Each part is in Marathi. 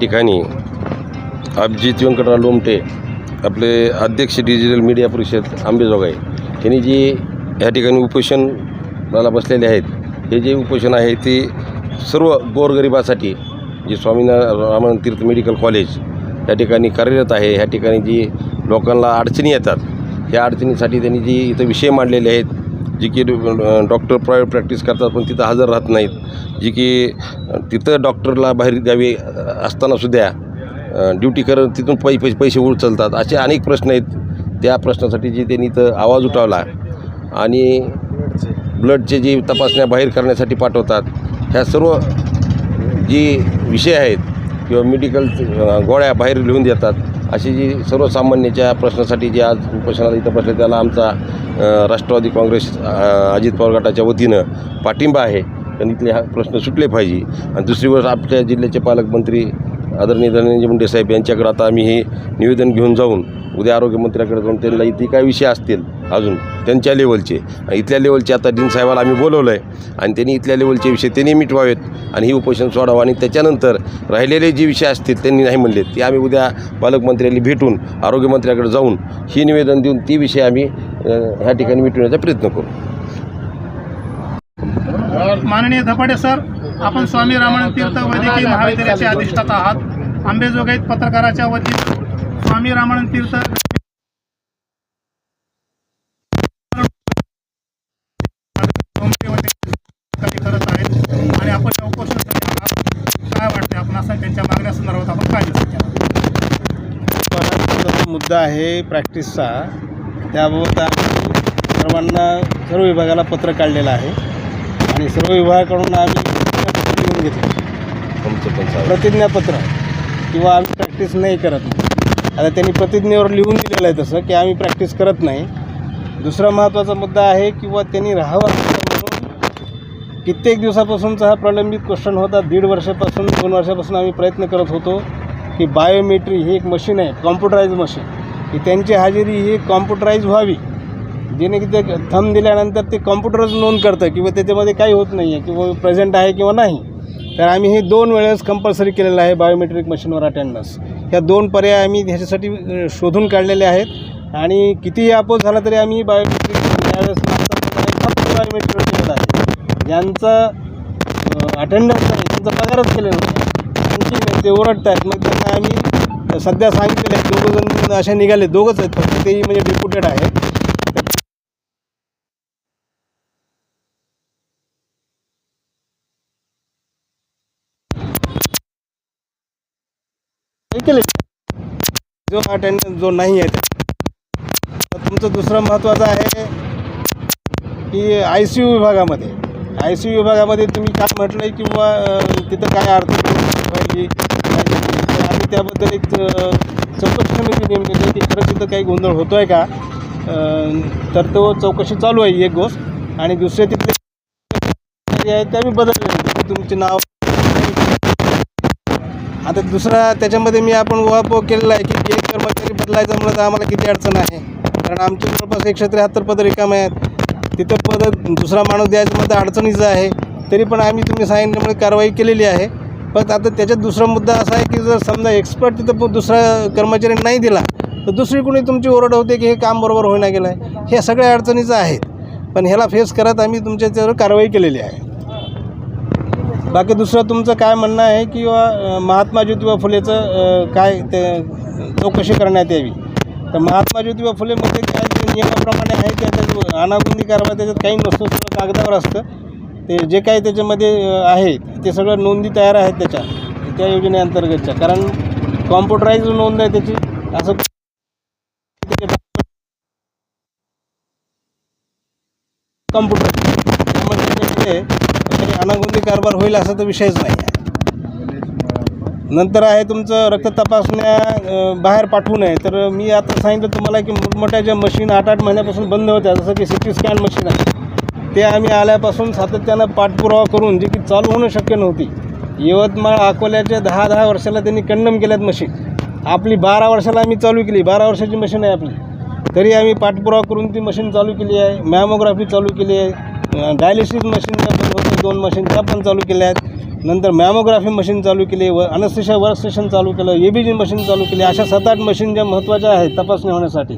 ठिकाणी अभिजित व्यंकटराव लोमटे आपले अध्यक्ष डिजिटल मीडिया परिषद आंबेजोगाई यांनी जी या ठिकाणी उपोषणाला बसलेले आहेत हे जे उपोषण आहे ते सर्व गोरगरिबासाठी जे स्वामीनारायण तीर्थ मेडिकल कॉलेज या ठिकाणी कार्यरत आहे ह्या ठिकाणी जी लोकांना अडचणी येतात ह्या अडचणीसाठी त्यांनी जी इथं विषय मांडलेले आहेत जी की डॉक्टर प्रायव्हेट प्रॅक्टिस करतात पण तिथं हजर राहत नाहीत. जी की तिथं डॉक्टरला बाहेर गावी अ, असतानासुद्धा ड्युटी करत तिथून पै पैसे पैसे उचलतात. असे अनेक प्रश्न आहेत. त्या प्रश्नासाठी जे त्यांनी इथं आवाज उठावला आणि ब्लडचे जी तपासण्या बाहेर करण्यासाठी पाठवतात ह्या सर्व जी विषय आहेत किंवा मेडिकल गोळ्या बाहेर लिहून देतात अशी जी सर्वसामान्यच्या प्रश्नासाठी जे आज उपोषणाला इथं बसले त्याला आमचा राष्ट्रवादी काँग्रेस अजित पवार गटाच्या वतीनं पाठिंबा आहे. कारण इथले हा प्रश्न सुटले पाहिजे. आणि दुसरी गोष्ट आपल्या जिल्ह्याचे पालकमंत्री आदरणीय धनंजय मुंडे साहेब यांच्याकडे आता आम्ही हे निवेदन घेऊन जाऊन उद्या आरोग्यमंत्र्याकडे जाऊन त्यांना इथे काय विषय असतील अजून त्यांच्या लेवलचे आणि इथल्या लेवलचे आता डीन साहेबाला आम्ही बोलवलं आहे आणि त्यांनी इथल्या लेवलचे विषय त्यांनी मिटवावेत. आणि ही उपोषण सोडावं. आणि त्याच्यानंतर राहिलेले जे विषय असतील त्यांनी नाही म्हणले ते आम्ही उद्या पालकमंत्र्यांनी भेटून आरोग्यमंत्र्याकडे जाऊन ही निवेदन देऊन ती विषय आम्ही ह्या ठिकाणी मिटवण्याचा प्रयत्न करू. माननीय धपाडे सर आपण स्वामी रामानंद तीर्थ वैद्यकीय महाविद्यालयाचे अधिष्ठाता आहात. आंबेजोगाईत पत्रकाराच्या वतीने स्वामी रामानंद तीर्थ संदर्भात आपण काय जो मुद्दा आहे प्रॅक्टिसचा त्याबाबत आम्ही सर्वांना सर्व विभागाला पत्र काढलेलं आहे. आणि सर्व विभागाकडून आम्ही प्रतिज्ञापत्र लिहून घेतलं. प्रतिज्ञापत्र किंवा आम्ही प्रॅक्टिस नाही करत. आता त्यांनी प्रतिज्ञेवर लिहून दिलेलं आहे तसं की आम्ही प्रॅक्टिस करत नाही. दुसरा महत्त्वाचा मुद्दा आहे किंवा त्यांनी राहावं कित्येक दिवसापासूनचा हा प्रलंबित क्वेश्चन होता. दीड वर्षापासून दोन वर्षापासून आम्ही प्रयत्न करत होतो की बायोमेट्री ही एक मशीन आहे कॉम्प्युटराईज मशीन की त्यांची हजेरी ही कॉम्प्युटराईज व्हावी. जेणे की ते थम दिल्यानंतर ते कॉम्प्युटरच नोंद करतं किंवा त्याच्यामध्ये काही होत नाही आहे किंवा प्रेझेंट आहे किंवा नाही. तर आम्ही हे दोन वेळेस कंपल्सरी केलेलं आहे बायोमेट्रिक मशीनवर अटेंडन्स ह्या दोन पर्याय आम्ही ह्याच्यासाठी शोधून काढलेले आहेत. आणि कितीही अपोज झाला तरी आम्ही बायोमेट्रिक त्यावेळेस बायोमेट्रिक ज्यांचं अटेंडन्स नाही त्यांचा पगारच केलं नाही त्यांची ते ओरडत आहेत. मग त्यांना आम्ही सध्या सांगितलेलं आहे दोघं जण अशा निघाले दोघंच आहेत फक्त तेही म्हणजे डिप्युटेड आहेत केले जो अटेंडन्स जो नाही आहे तुमचं दुसरं महत्त्वाचं आहे की आय सी यू विभागामध्ये. आय सी यू विभागामध्ये तुम्ही काय म्हटलं आहे किंवा तिथं काय आर्थिक पाहिजे आणि त्याबद्दल एक चौकशी समिती नेमलेली आहे की खरंच तिथं काही गोंधळ होतो आहे का तर तो चौकशी चालू आहे एक गोष्ट. आणि दुसरे तिथले जे आहेत ते मी बदलले. तुमचे नाव आता दुसरा त्याच्यामध्ये मी आपण उहापोह केलेला आहे की एक कर्मचारी बदलायचा म्हणलं तर आम्हाला किती अडचण आहे? कारण आमच्या जवळपास एकशे त्र्याहत्तर पद रिकामे आहेत. तिथं परत दुसरा माणूस द्यायचं म्हणतं अडचणीचं आहे. तरी पण आम्ही तुम्ही सांगितल्यामुळे कारवाई केलेली आहे. पण आता त्याच्यात दुसरा मुद्दा असा आहे की जर समजा एक्सपर्ट तिथं दुसरा कर्मचारी नाही दिला तर दुसरी कोणी तुमची ओरड होते की हे काम बरोबर होईना गेलं आहे हे सगळ्या अडचणीचं आहेत. पण ह्याला फेस करत आम्ही तुमच्या त्याच्यावर कारवाई केलेली आहे. बाकी दुसरं तुमचं काय म्हणणं आहे किंवा महात्मा ज्योतिबा फुलेचं काय ते चौकशी करण्यात यावी? तर महात्मा ज्योतिबा फुलेमध्ये नियमाप्रमाणे आहे त्याच्यात अनागुंदी कारवाई त्याच्यात काही नसतं सगळं कागदावर असतं. ते जे काही त्याच्यामध्ये आहे ते सगळं नोंदी तयार आहेत त्याच्या त्या योजनेअंतर्गतच्या. कारण कॉम्प्युटराईज नोंद आहे त्याची. असं कॉम्प्युटर त्यामुळे अनागुंदी कारभार होईल असा तर विषयच नाही आहे. नंतर आहे तुमचं रक्त तपासण्या बाहेर पाठवू नये. तर मी आता सांगितलं तुम्हाला की मोठमोठ्या ज्या मशीन आठ आठ महिन्यापासून बंद होत्या जसं की सी टी स्कॅन मशीन आहे ते आम्ही आल्यापासून सातत्यानं पाठपुरावा करून जी की चालू होणं शक्य नव्हती. यवतमाळ अकोल्याच्या दहा दहा वर्षाला त्यांनी कंडम केल्यात मशीन. आपली बारा वर्षाला आम्ही चालू केली बारा वर्षाची मशीन आहे आपली. तरी आम्ही पाठपुरावा करून ती मशीन चालू केली आहे मॅमोग्राफी चालू केली आहे. डायलिसिस मशीन ज्या बंद दोन मशीन त्या पण चालू केल्या आहेत. नंतर मॅमोग्राफी मशीन चालू केली. व अनस्थिशा वर्क स्टेशन चालू केलं. ए बी जी मशीन चालू केली. अशा सात आठ मशीन ज्या महत्त्वाच्या आहेत तपासणी होण्यासाठी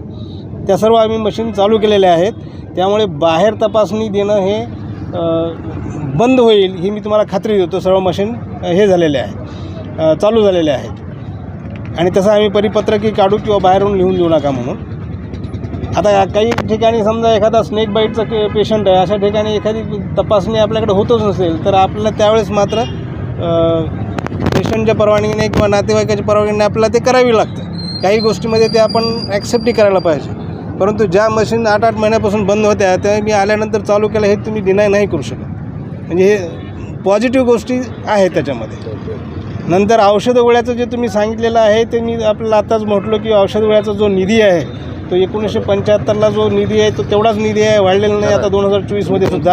त्या सर्व आम्ही मशीन चालू केलेल्या आहेत. त्यामुळे बाहेर तपासणी देणं हे बंद होईल ही मी तुम्हाला खात्री देतो. सर्व मशीन हे झालेले आहे चालू झालेले आहेत. आणि तसं आम्ही परिपत्रकही काढू किंवा बाहेरून लिहून देऊ नका म्हणून. आता काही ठिकाणी समजा एखादा स्नेक बाईटचा के पेशंट आहे अशा ठिकाणी एखादी तपासणी आपल्याकडे होतच नसेल तर आपल्याला त्यावेळेस मात्र पेशंटच्या परवानगीने किंवा नातेवाईकाच्या परवानगीने आपल्याला ते करावी लागतं. काही गोष्टीमध्ये ते आपण ॲक्सेप्टही करायला पाहिजे. परंतु ज्या मशीन आठ आठ महिन्यापासून बंद होत्या त्या मी आल्यानंतर चालू केलं हे तुम्ही डिनाय नाही करू शकत. म्हणजे हे पॉझिटिव्ह गोष्टी आहेत त्याच्यामध्ये. नंतर औषध गोळ्याचं जे तुम्ही सांगितलेलं आहे ते मी आपल्याला आताच म्हटलो की औषध गोळ्याचा जो निधी आहे तो एकोणीसशे पंच्याहत्तरला जो निधी आहे तो तेवढाच निधी आहे वाढलेला नाही आता दोन हजार चोवीसमध्ये सुद्धा.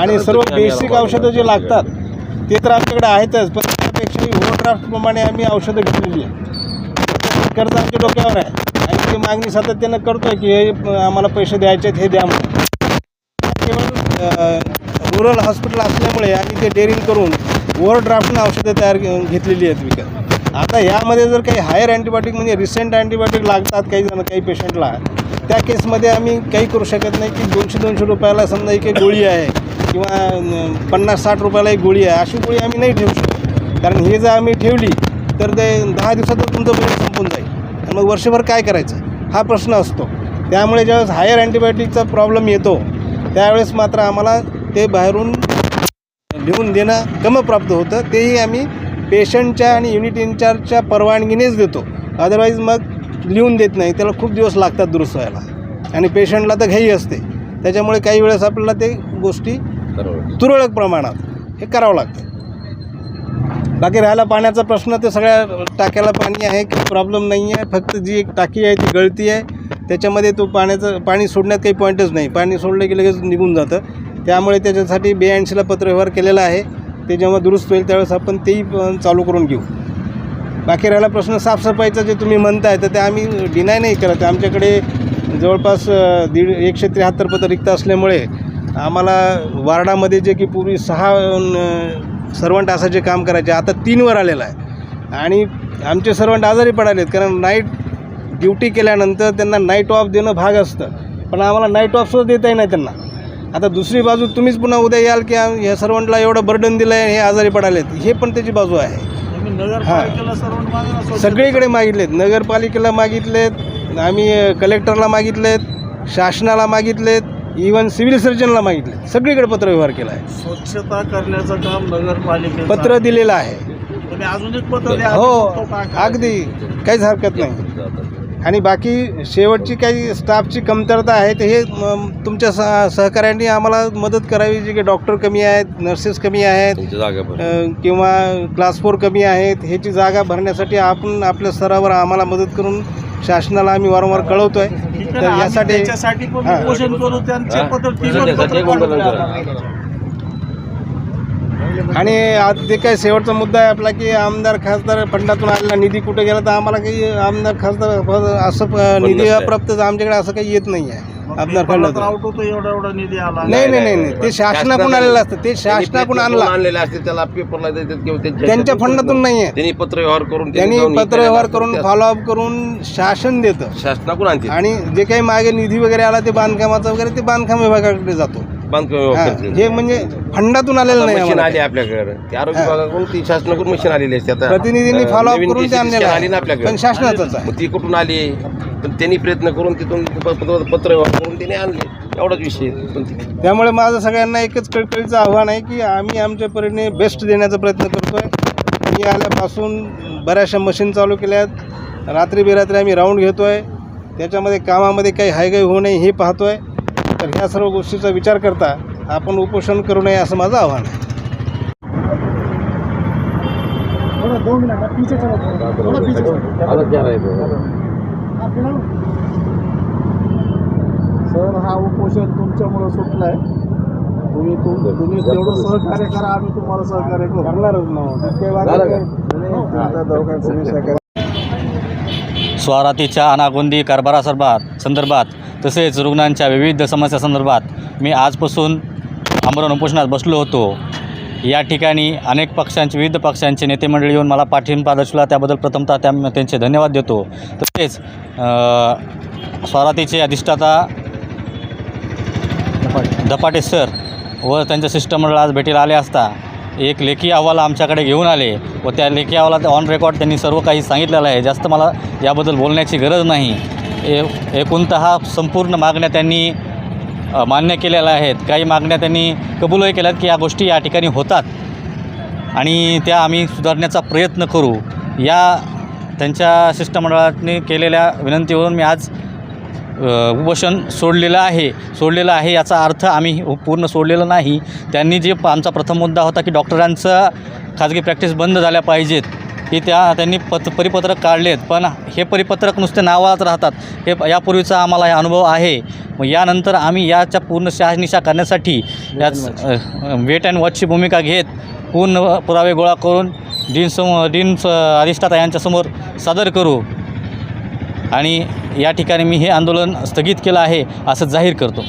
आणि सर्व बेसिक औषधं जे लागतात ते तर आमच्याकडे आहेतच पण त्यापेक्षाही ओव्हरड्राफ्टप्रमाणे आम्ही औषधं घेतलेली आहे कर्ज आमच्या डोक्यावर आहे. आणि ती मागणी सातत्यानं करतो आहे की हे आम्हाला पैसे द्यायचे आहेत हे द्या म्हणून. केवळ रुरल हॉस्पिटल असल्यामुळे आम्ही ते डेअरिंग करून ओव्हरड्राफ्टनं औषधं तयार घेतलेली आहेत विकत. आता यामध्ये जर काही हायर अँटीबायोटिक म्हणजे रिसेंट अँटीबायोटिक लागतात काही जण काही पेशंटला त्या केसमध्ये आम्ही काही करू शकत नाही की दोनशे दोनशे रुपयाला समजा एक गोळी आहे किंवा पन्नास साठ रुपयाला एक गोळी आहे अशी गोळी आम्ही नाही ठेवू शकत. कारण हे जर आम्ही ठेवली तर ते दहा दिवसातच तुमचं बिल संपून जाईल. आणि मग वर्षभर काय करायचं? हा प्रश्न असतो. त्यामुळे ज्यावेळेस हायर अँटीबायोटिकचा प्रॉब्लेम येतो त्यावेळेस मात्र आम्हाला ते बाहेरून लिहून देणं कमप्राप्त होतं. तेही आम्ही पेशंटच्या आणि युनिट इन्चार्जच्या परवानगीनेच देतो. अदरवाईज मग लिहून देत नाही. त्याला खूप दिवस लागतात दुरुस्त व्हायला. आणि पेशंटला तर घाई असते. त्याच्यामुळे काही वेळेस आपल्याला ते गोष्टी तुरळक प्रमाणात हे करावं लागतं. बाकी राहिला पाण्याचा प्रश्न तर सगळ्या टाक्याला पाणी आहे काही प्रॉब्लेम नाही आहे फक्त जी एक टाकी आहे ती गळती आहे. त्याच्यामध्ये तो पाण्याचं पाणी सोडण्यात काही पॉईंटच नाही. पाणी सोडलं की लगेच निघून जातं. त्यामुळे त्याच्यासाठी बेऐंशीला पत्रव्यवहार केलेला आहे. ते जेव्हा दुरुस्त होईल त्यावेळेस आपण तेही पण चालू करून घेऊ. बाकी राहिला प्रश्न साफसफाईचा जे तुम्ही म्हणताय तर ते आम्ही डिनाय नाही करत. आमच्याकडे जवळपास दीड एकशे त्र्याहत्तर पदं रिक्त असल्यामुळे आम्हाला वार्डामध्ये जे की पूर्वी सहा सर्वंट असायचे काम करायचे आता तीनवर आलेलं आहे. आणि आमचे सर्वंट आजारी पडालेत कारण नाईट ड्युटी केल्यानंतर त्यांना नाईट ऑफ देणं भाग असतं. पण आम्हाला नाईट ऑफसुद्धा देता नाही त्यांना. आता दुसरी बाजू तुम्हीच पुन्हा उद्या याल की ह्या सर्वंटला एवढं बर्डन दिलं आहे हे आजारी पडालेत. हे पण त्याची बाजू आहे. सगळीकडे मागितलेत. नगरपालिकेला मागितलेत. आम्ही कलेक्टरला मागितलेत. शासनाला मागितलेत. Even civil सर्जनला मागितलेत. सगळीकडे पत्रव्यवहार केला आहे स्वच्छता करण्याचं काम नगरपालिकेचं पत्र दिलेलं आहे. अजून एक पत्र द्या. हो? अगदी. काहीच हरकत नाही. आणि बाकी शेवटची काही स्टाफची कमतरता आहे ते हे तुमच्या सह सहकार्यांनी आम्हाला मदत करावी जे की डॉक्टर कमी आहेत नर्सेस कमी आहेत किंवा क्लास फोर कमी आहेत ह्याची जागा भरण्यासाठी आपण आपल्या स्तरावर आम्हाला मदत करून शासनाला आम्ही वारंवार कळवतो आहे तर यासाठी आणि आज जे काही शेवटचा मुद्दा आहे आपला की आमदार खासदार फंडातून आलेला निधी कुठे गेला तर आम्हाला काही आमदार खासदार असं निधी. अप्राप्त आमच्याकडे असं काही येत नाही आहे आमदार फंडातून आउट होतो एवढा एवढा निधी आला. नाही नाही नाही नाही. ते शासनाकडून आलेलं असतं. ते शासनाकडून आणला. आणलेले असते त्याला पेपरला देतात किंवा त्यांच्या त्यांच्या फंडातून नाही आहे त्यांनी पत्र व्यवहार करून त्यांनी जाऊन पत्र व्यवहार इकडे करून फॉलोअप करून शासन देतं. शासनाकडून आणते. आणि जे काही मागे निधी वगैरे आला ते बांधकामाचा वगैरे ते बांधकाम विभागाकडे जातो. बांधकाम हा, म्हणजे फंडातून आलेलं नाही मशीन आम्हाला. आली आपल्याकडे. ते आरोग्य. विभागाकडून ती शासनाकडून मशीन आलेली असते आता. प्रतिनिधींनी नवीन करून ते TCC आणलेलं आली ना आपल्याकडे. पण शासनाचंच आहे. मग ती कुठून आली? पण त्यांनी प्रयत्न करून तिथून प- प- पत्र व्यवहार करून त्यांनी आणले. एवढाच विषय पण ते- त्यामुळे माझं सगळ्यांना एकच कळकळीचं आव्हान आहे की आम्ही आमच्या परीने बेस्ट देण्याचा प्रयत्न करतोय. मी आल्यापासून बऱ्याचशा मशीन चालू केल्या आहेत रात्री बेरात्री आम्ही राऊंड घेतोय. त्याच्यामध्ये कामामध्ये काही हायगाई होऊ नये हे पाहतोय. तर ह्या सर्व गोष्टीचा विचार करता आपण उपोषण करू नये असं माझं आव्हान आहे. आता क्या राहिलं? सर हा उपोषण तुमच्यामुळे सुटलाय. तुम्ही तुम- तुम्ही तेवढं सहकार्य करा आम्ही तुम्हाला सहकार्य करू. झालं का? स्वारातीच्या अनागोंदी कारभारासंदर्भात संदर्भात तसेच रुग्णांच्या विविध समस्यासंदर्भात मी आजपासून आमरण उपोषणात बसलो होतो. या ठिकाणी अनेक पक्षांचे विविध पक्षांचे नेते मंडळी येऊन मला पाठिंबा दर्शवला त्याबद्दल प्रथमतः त्या त्यांचे धन्यवाद देतो. तसेच स्वारातीचे अधिष्ठाता धपाटे सर व त्यांच्या शिष्टमंडळ आज भेटीला आले असता. एक लेखी अहवाल आमच्याकडे घेऊन आले व त्या लेखी अहवालात ऑन रेकॉर्ड त्यांनी सर्व काही सांगितलेलं आहे. जास्त मला याबद्दल बोलण्याची गरज नाही. ए हा संपूर्ण मागण्या त्यांनी मान्य केलेल्या आहेत. काही मागण्या त्यांनी कबूलही केल्यात की या गोष्टी या ठिकाणी होतात. आणि त्या आम्ही सुधारण्याचा प्रयत्न करू. या त्यांच्या शिष्टमंडळाने केलेल्या विनंतीवरून मी आज उपोषण सोडलेलं आहे. सोडलेलं आहे याचा अर्थ आम्ही पूर्ण सोडलेलं नाही. त्यांनी जे प- आमचा प्रथम मुद्दा होता की डॉक्टरांचं खाजगी प्रॅक्टिस बंद झाल्या पाहिजेत. की त्या त्यांनी पत परिपत्रक काढलेत. पण हे परिपत्रक नुसते नावात राहतात. हे यापूर्वीचा आम्हाला हे अनुभव आहे. मग यानंतर आम्ही याच्या पूर्ण शहानिशा करण्यासाठी याच वेट अँड वॉचची भूमिका घेत पूर्ण पुरावे गोळा करून डीन समोर डीन अधिष्ठाता यांच्यासमोर सादर करू. आणि या ठिकाणी मी हे आंदोलन स्थगित केलं आहे असं जाहीर करतो.